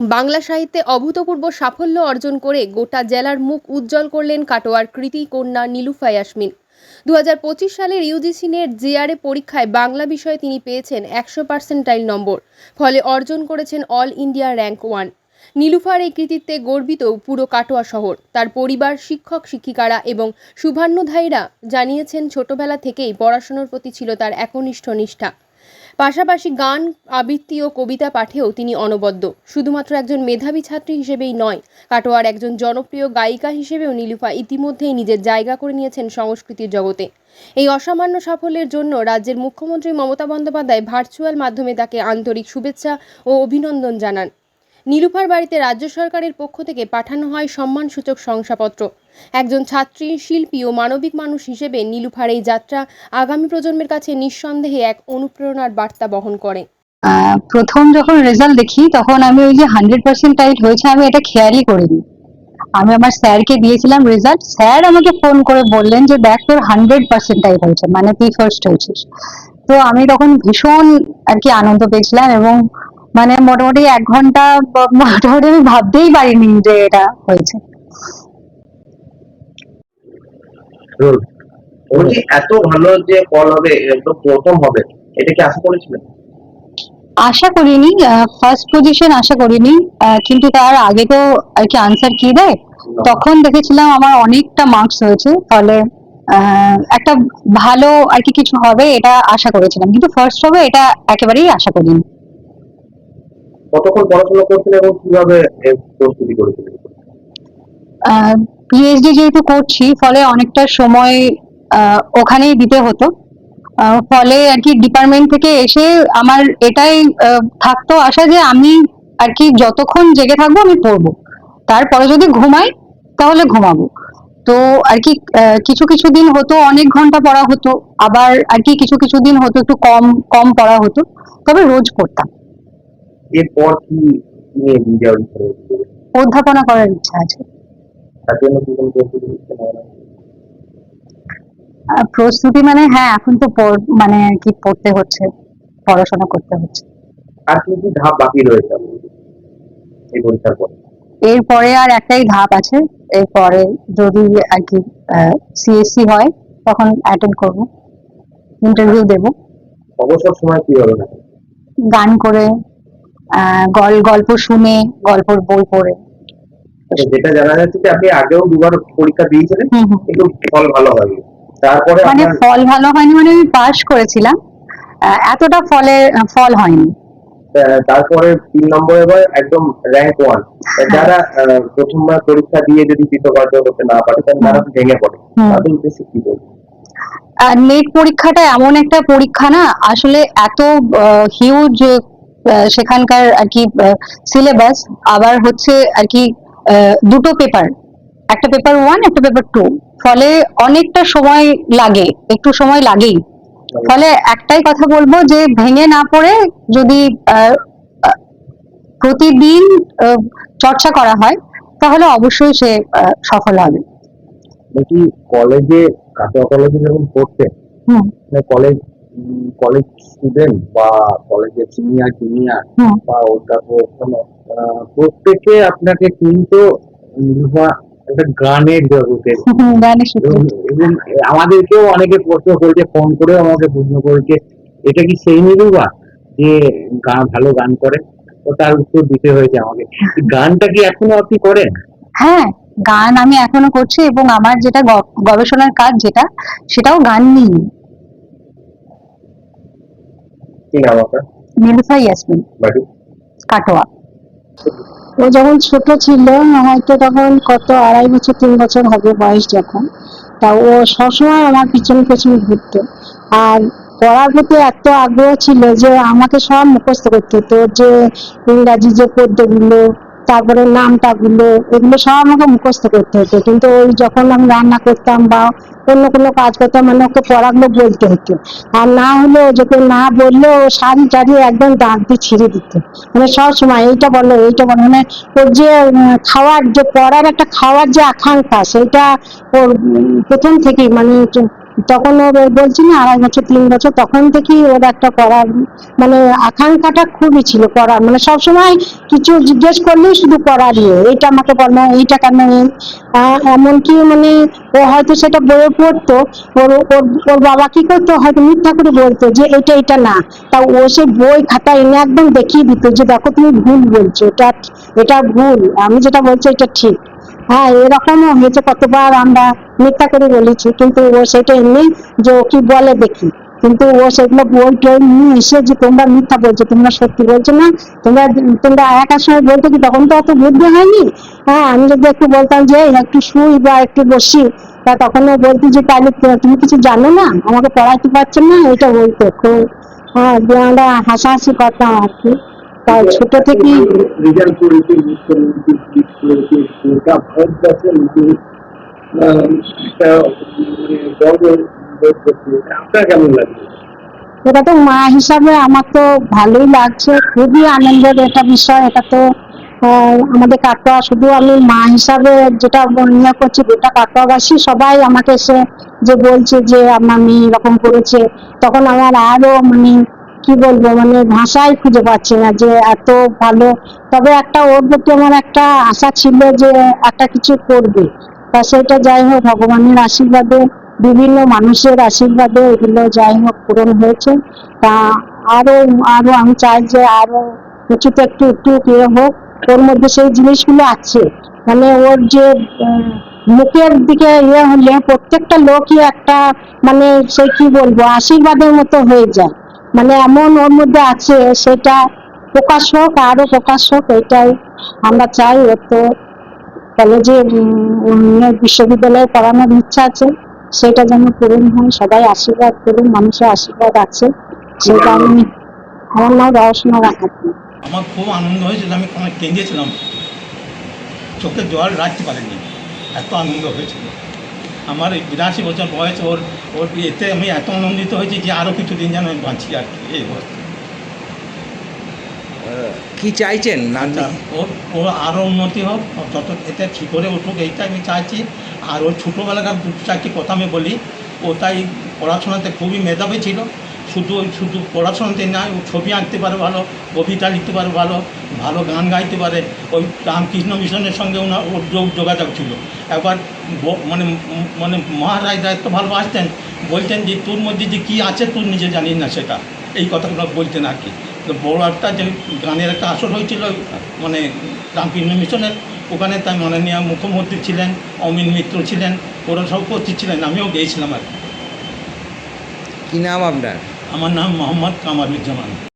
বাংলা সাহিত্যে অভূতপূর্ব সাফল্য অর্জন করে গোটা জেলার মুখ উজ্জ্বল করলেন কাটোয়ার কৃতি কন্যা নীলুফা ইয়াসমিন। দু হাজার পঁচিশ সালের ইউজিসি নেট জেআরএ পরীক্ষায় বাংলা বিষয়ে তিনি পেয়েছেন একশো পার্সেন্টাইল নম্বর, ফলে অর্জন করেছেন all India rank one. Nilufar এই কৃতিত্বে গর্বিত পুরো কাটোয়া শহর। তার পরিবার, শিক্ষক, শিক্ষিকারা এবং শুভান্নুধায়ীরা জানিয়েছেন, ছোটবেলা থেকেই পড়াশোনার প্রতি ছিল তার একনিষ্ঠ নিষ্ঠা। পাশাপাশি গান, আবৃত্তি ও কবিতা পাঠেও তিনি অনবদ্য। শুধুমাত্র একজন মেধাবী ছাত্রী হিসেবেই নয়, কাটোয়ার একজন জনপ্রিয় গায়িকা হিসেবেও নীলুফা ইতিমধ্যেই নিজের জায়গা করে নিয়েছেন সংস্কৃতির জগতে। এই অসামান্য সাফল্যের জন্য রাজ্যের মুখ্যমন্ত্রী মমতা বন্দ্যোপাধ্যায় ভার্চুয়াল মাধ্যমে তাকে আন্তরিক শুভেচ্ছা ও অভিনন্দন জানান। নীলুফার বাড়িতে রাজ্য সরকারের পক্ষ থেকে পাঠানো হয় সম্মানসূচক শংসাপত্র। একজন ছাত্রী, শিল্পী ও মানবিক মানুষ হিসেবে নীলুফার এই যাত্রা আগামী প্রজন্মের কাছে নিঃসন্দেহে এক অনুপ্রেরণার বার্তা বহন করে। প্রথম যখন রেজাল্ট দেখি, তখন আমি ওই যে হান্ড্রেড পার্সেন্ট টাইট হয়েছে, আমি এটা খেয়ালই করিনি। আমি আমার স্যারকে দিয়েছিলাম রেজাল্ট স্যার আমাকে ফোন করে বললেন যে, দেখ, তোর হান্ড্রেড পার্সেন্ট টাইট হয়েছে মানে তুই ফার্স্ট হয়েছিস। তো আমি তখন ভীষণ আর কি আনন্দ পেয়েছিলাম এবং মানে মোটামুটি এক ঘণ্টা মোটামুটি আমি ভাবতেই পারিনি যে এটা হয়েছে। বলছি এত ভালো যে ফল হবে একদম প্রথম হবে এটা কি আশা করেছিলেন? আশা করিনি ফার্স্ট পজিশন আশা করিনি কিন্তু তার আগে তো আর কি আনসার কি দেয়? তখন দেখেছিলাম আমার অনেকটা মার্কস হয়েছে ফলে আহ, একটা ভালো আর কি কিছু হবে এটা আশা করেছিলাম কিন্তু ফার্স্ট হবে এটা একেবারেই আশা করিনি। কতক্ষণ পড়াশোনা করছিলেন এবং কীভাবে প্রস্তুতি করেছিলেন? পিএইচডি যেহেতু করছি, ফলে অনেকটা সময় ওখানেই দিতে হতো। ফলে আর কি ডিপার্টমেন্ট থেকে এসে আমার এটাই থাকতো আশা যে আমি আর কি যতক্ষণ জেগে থাকব আমি পড়ব। তারপরে যদি ঘুমাই, তাহলে ঘুমাবো। তো আর কি কিছু কিছু দিন হতো, অনেক ঘণ্টা পড়া হতো, আবার আর কি কিছু কিছু দিন হতো, একটু কম কম পড়া হতো। তবে রোজ করতাম। এরপর কি নিয়ে যাওয়ার ইচ্ছা রয়েছে অধ্যাপনা করার ইচ্ছা আছে। তার জন্য কি কোনো প্রস্তুতি মানে হ্যাঁ এখন তো মানে কি পড়তে হচ্ছে পড়াশোনা করতে হচ্ছে। আর কি কি ধাপ বাকি রয়েছে এই পরীক্ষার পর। এরপরে আর একটাই ধাপ আছে এরপরে যদি আর কি সিএসসি হয় তখন অ্যাটেন্ড করব। ইন্টারভিউ দেব। অবসর সময় কীভাবে না গান করে গল্প শুনে গল্পের বই পড়ে। যেটা জানা যাচ্ছে যে আপনি আগেও দুবার পরীক্ষা দিয়েছিলেন। কিন্তু ফল ভালো হয়নি। তারপরে মানে ফল ভালো হয়নি মানে আমি পাস করেছিলাম। এতটা ফলে ফল হয়নি। তারপরে তিন নম্বরে এবার একদম র্যাঙ্ক ওয়ান যারা প্রথমবার পরীক্ষা দিয়ে যদি কৃতকার্য করতে না পারে তাহলে তারা ভেঙে পড়ে। তাদের উদ্দেশ্যে কি বলব? নেট পরীক্ষাটা এমন একটা পরীক্ষা না আসলে এত হিউজ সেখানকার আর কি সিলেবাস আবার হচ্ছে আর কি দুটো পেপার একটা পেপার ওয়ান একটা পেপার টু ফলে অনেকটা সময় লাগে একটু সময় লাগেই। ফলে একটাই কথা বলব যে ভেঙে না পড়ে যদি প্রতিদিন চর্চা করা হয় তাহলে অবশ্যই সে সফল হবে। কলেজে কাটোয়া কলেজে যখন মানে কলেজ কলেজ স্টুডেন্ট বা কলেজের সিনিয়র জুনিয়র বা অধ্যাপক কোনো, প্রত্যেকে আপনাকে কিন্তু একটা গানের জগতের এবং আমাদেরকেও অনেকে প্রশ্ন করেছে ফোন করেও আমাকে প্রশ্ন করেছে এটা কি সেই নিরুবা যে গান ভালো গান করে? তো তার উত্তর দিতে হয়েছে আমাকে। গানটা কি এখনও আপনি করেন? হ্যাঁ গান আমি এখনও করছি এবং আমার যেটা গবেষণার কাজ যেটা সেটাও গান নিয়ে। কি নাম আপনার? নীলুফা ইয়াসমিন। বাড়ি? কাটোয়া। ও যখন ছোট ছিল হয়তো তখন কত আড়াই বছর তিন বছর হবে বয়স যখন। তা ও সবসময় আমার পিছনে পেছনে ঘুরতো। আর পড়ার প্রতি এত আগ্রহ ছিল যে আমাকে সব মুখস্থ করতে হতো যে ইংরাজি যে পদ্যগুলো তারপরে নামটাগুলো এগুলো সব আমাকে মুখস্থ করতে হতো। কিন্তু ওই যখন আমি রান্না করতাম বা অন্য কোনো কাজ করতাম মানে ওকে পড়াগুলো বলতে হতো। আর না হলে ও যখন না বললে ও শাড়ি টাড়ি একদম দাঁত দিয়ে ছিঁড়ে দিত। মানে সব সময় এইটা বলো এইটা বলো। মানে ওর যে খাওয়ার যে, পড়ার একটা খাওয়ার যে আকাঙ্ক্ষা, সেটা ওর প্রথম থেকেই মানে তখন ওর বলছি না, আড়াই বছর, তিন বছর, তখন থেকেই ওর একটা করার মানে আকাঙ্ক্ষাটা খুবই ছিল পড়ার মানে সবসময় কিছু জিজ্ঞেস করলেই শুধু পড়া নিয়ে এটা আমাকে বলো এইটা কেন এমনকি মানে ও হয়তো সেটা বইয়ে পড়তো, ওর ওর ওর বাবা কি করতো, হয়তো মিথ্যা করে বলতো যে এটা এটা না। তা ও সে বই খাতা এনে একদম দেখিয়ে দিত যে দেখো তুমি ভুল বলছো, এটা এটা ভুল, আমি যেটা বলছি এটা ঠিক। হ্যাঁ এরকমও হয়েছে কতবার আমরা মিথ্যা করে বলেছি, কিন্তু ও সেটা এমনি যে ও কি বলে দেখি। কিন্তু ও সেগুলো বই টই নিয়ে এসে যে তোমরা মিথ্যা বলছো, তোমরা সত্যি বলছো না, তোমরা তোমরা একার সময় বলতো কি তখন তো অত বুদ্ধি হয়নি? হ্যাঁ আমি যদি একটু বলতাম যে, "এই, একটু শুই বা একটু বসি, তা তখন ও বলতো যে, তাহলে তুমি কিছু জানো না? আমাকে পড়াইতে পারছ না? এটা বলতো খুব হ্যাঁ দিয়ে আমরা হাসাহাসি করতাম আর কি। তাই ছোট থেকেই এটা তো মা হিসাবে আমার তো ভালোই লাগছে, খুবই আনন্দের একটা বিষয়। এটা তো আমাদের কাটোয়া, শুধু আমি মা হিসাবে যেটা ইয়ে করছি, গোটা কাটোয়াবাসী সবাই আমাকে এসে যে বলছে যে আমার মেয়ে এরকম করেছে, তখন আমার আরও মানে কি বলব মানে ভাষাই খুঁজে পাচ্ছি না যে এত ভালো। তবে একটা ওর প্রতি আমার একটা আশা ছিল যে একটা কিছু করবে। তা সেটা যাই হোক, ভগবানের আশীর্বাদে, বিভিন্ন মানুষের আশীর্বাদে এগুলো যাই হোক পূরণ হয়েছে। তা আরও আরও আমি চাই যে আরও কিছুতে একটু একটু ইয়ে হোক, ওর মধ্যে সেই জিনিসগুলো আছে। মানে ওর যে মুখের দিকে ইয়ে হলে প্রত্যেকটা লোকই একটা মানে সে কি বলব, আশীর্বাদের মতো হয়ে যায়। মানে এমন ওর মধ্যে আছে, সেটা প্রকাশ হোক, আরও প্রকাশ হোক, এটাই আমরা চাই। ওর তো কলেজে বিশ্ববিদ্যালয়ে পড়ানোর ইচ্ছা আছে। সেটা যেন পূরণ হয়, সবাই আশীর্বাদ করুন, মানুষের আশীর্বাদ আছে। সেটা আমি আমার নাম রওশনা রাখাত আমার খুব আনন্দ হয়েছিল আমি অনেক কেঁদেছিলাম। চোখে জল রাখতে পারিনি। এত আনন্দ হয়েছিল আমার এই বিরাশি বছর বয়স, ওর ওর এতে আমি এত আনন্দিত হয়েছি যে আরও কিছুদিন যেন আমি বাঁচি আর কি। এই অবস্থা। কি চাইছেন ওর ওর আরও উন্নতি হোক যত এতে ঠিক করে উঠুক, এইটা আমি চাইছি। আর ওর ছোটোবেলাকার দু চারটি কথা আমি বলি, ও তাই পড়াশোনাতে খুবই মেধাবী ছিল। শুধু ওই, শুধু পড়াশোনাতে নয় ও ছবি আঁকতে পারে ভালো, কবিতা লিখতে পারে ভালো ভালো গান গাইতে পারে। ওই রামকৃষ্ণ মিশনের সঙ্গে ওনার ওর যোগ, যোগাযোগ ছিল। একবার মানে মানে মহারাজ এত ভালোবাসতেন, বলতেন যে, তোর মধ্যে যে কী আছে, তোর নিজে জানিস না সেটা। এই কথাগুলো বলতেন আর কি। বড় একটা যে গানের একটা আসর হয়েছিল মানে রামকৃষ্ণ মিশনের ওখানে তাই মাননীয় মুখ্যমন্ত্রী ছিলেন অমিন মিত্র ছিলেন ওরা সব উপস্থিত ছিলেন আমিও গিয়েছিলাম আর কি। কি নাম আপনার আমার নাম মোহাম্মদ কামারুজ্জামান